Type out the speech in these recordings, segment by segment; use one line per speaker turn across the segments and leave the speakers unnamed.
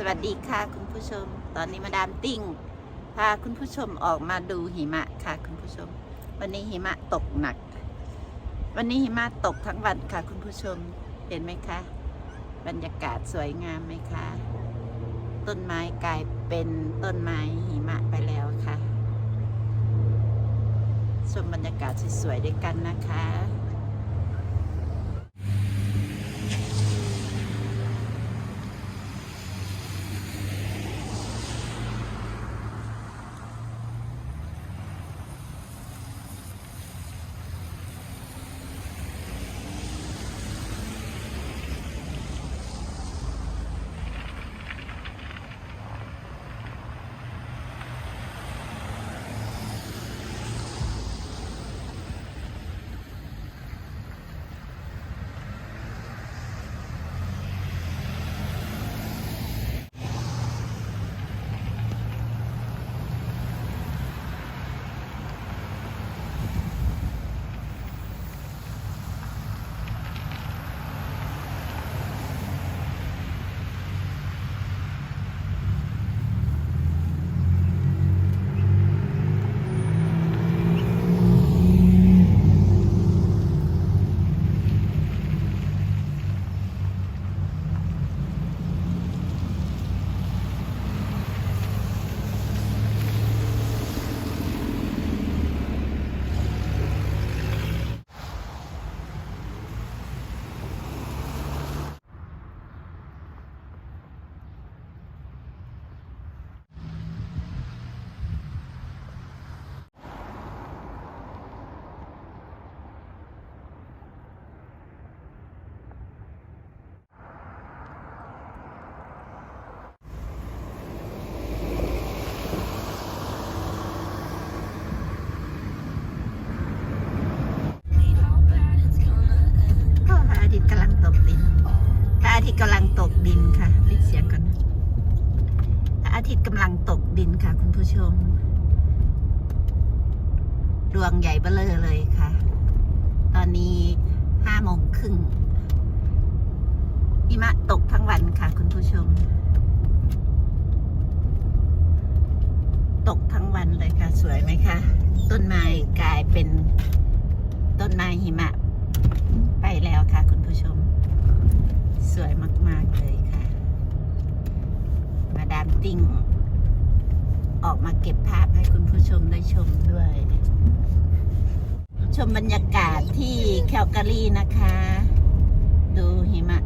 สวัสดีค่ะคุณผู้ชม ตอนนี้มาดามติ้งพาคุณผู้ชมออกมาดูหิมะค่ะคุณผู้ชม วันนี้หิมะตกหนัก วันนี้หิมะตกทั้งวันค่ะคุณผู้ชมเห็นไหมคะ บรรยากาศสวยงามไหมคะ ต้นไม้กลายเป็นต้นไม้หิมะไปแล้วค่ะ ชมบรรยากาศสวยๆด้วยกันนะคะ ทิตย์กำลังตกดินค่ะปิดเสียงก่อนพระอาทิตย์กำลังตกดินค่ะ คุณผู้ชม ดวงใหญ่เบ้อเร่อเลยค่ะ ตอนนี้ห้าโมงครึ่งหิมะตกทั้งวันค่ะ คุณผู้ชม ตกทั้งวันเลยค่ะ สวยไหมคะ ต้นไม้กลายเป็นต้นไม้หิมะ ไปแล้วค่ะ คุณผู้ชม สวยมาก ๆ เลยค่ะ มาดามติ้ง ออกมาเก็บภาพให้คุณผู้ชมได้ชมด้วย ชมบรรยากาศที่แคลการีนะคะ ดูหิมะ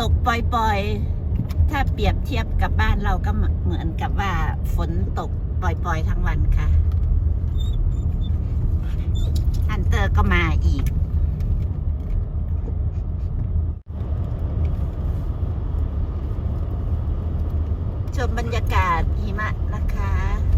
ตกปล่อย ๆ ถ้าเปรียบเทียบกับบ้านเราก็เหมือนกับว่าฝนตกปล่อย ๆ ทั้งวันค่ะฮันเตอร์ก็มาอีก ชมบรรยากาศหิมะนะคะ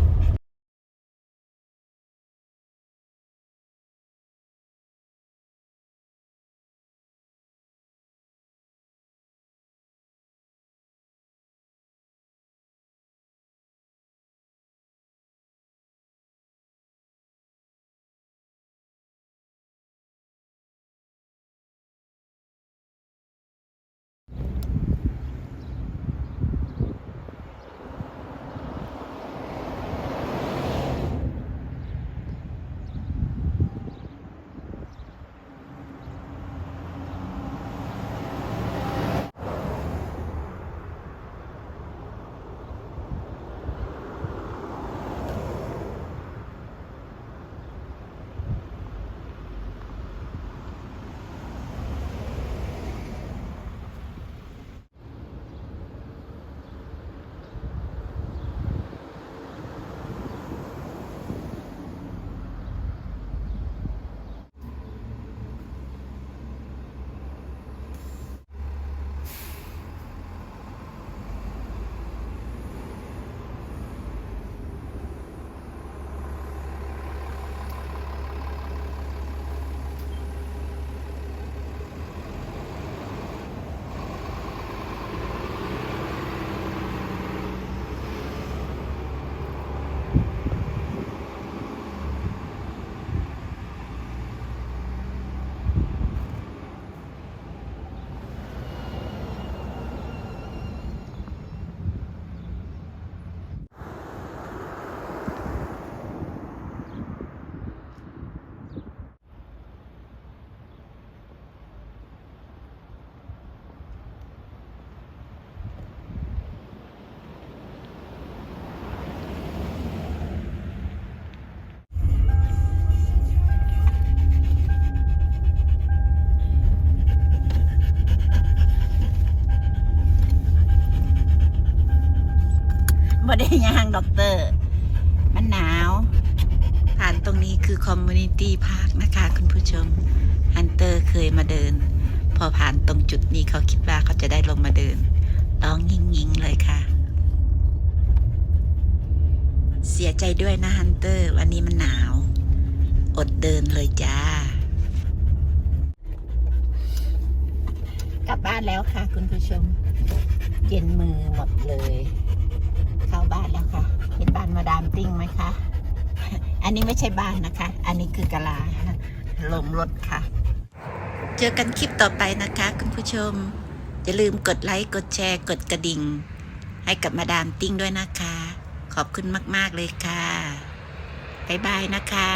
คือคอมมูนิตี้พาร์คนะคะ คุณผู้ชมฮันเตอร์เคยมาเดิน พอผ่านตรงจุดนี้เขาคิดว่าเขาจะได้ลงมาเดิน ร้องยิงยิงๆเลยค่ะ เสียใจด้วยนะฮันเตอร์ วันนี้มันหนาว อดเดินเลยจ้า กลับบ้านแล้วค่ะ คุณผู้ชม เย็นมือหมดเลย เข้าบ้านแล้วค่ะ เห็นบ้านมาดามติ้งไหมคะ อันนี้ไม่ใช่บ้านนะคะ อันนี้คือกะลาลงรถค่ะ เจอกันคลิปต่อไปนะคะคุณผู้ชม อย่าลืมกดไลค์ กดแชร์ กดกระดิ่ง ให้กับมาดามติ้งด้วยนะคะ ขอบคุณมาก ๆ เลยค่ะ บ๊ายบายนะคะ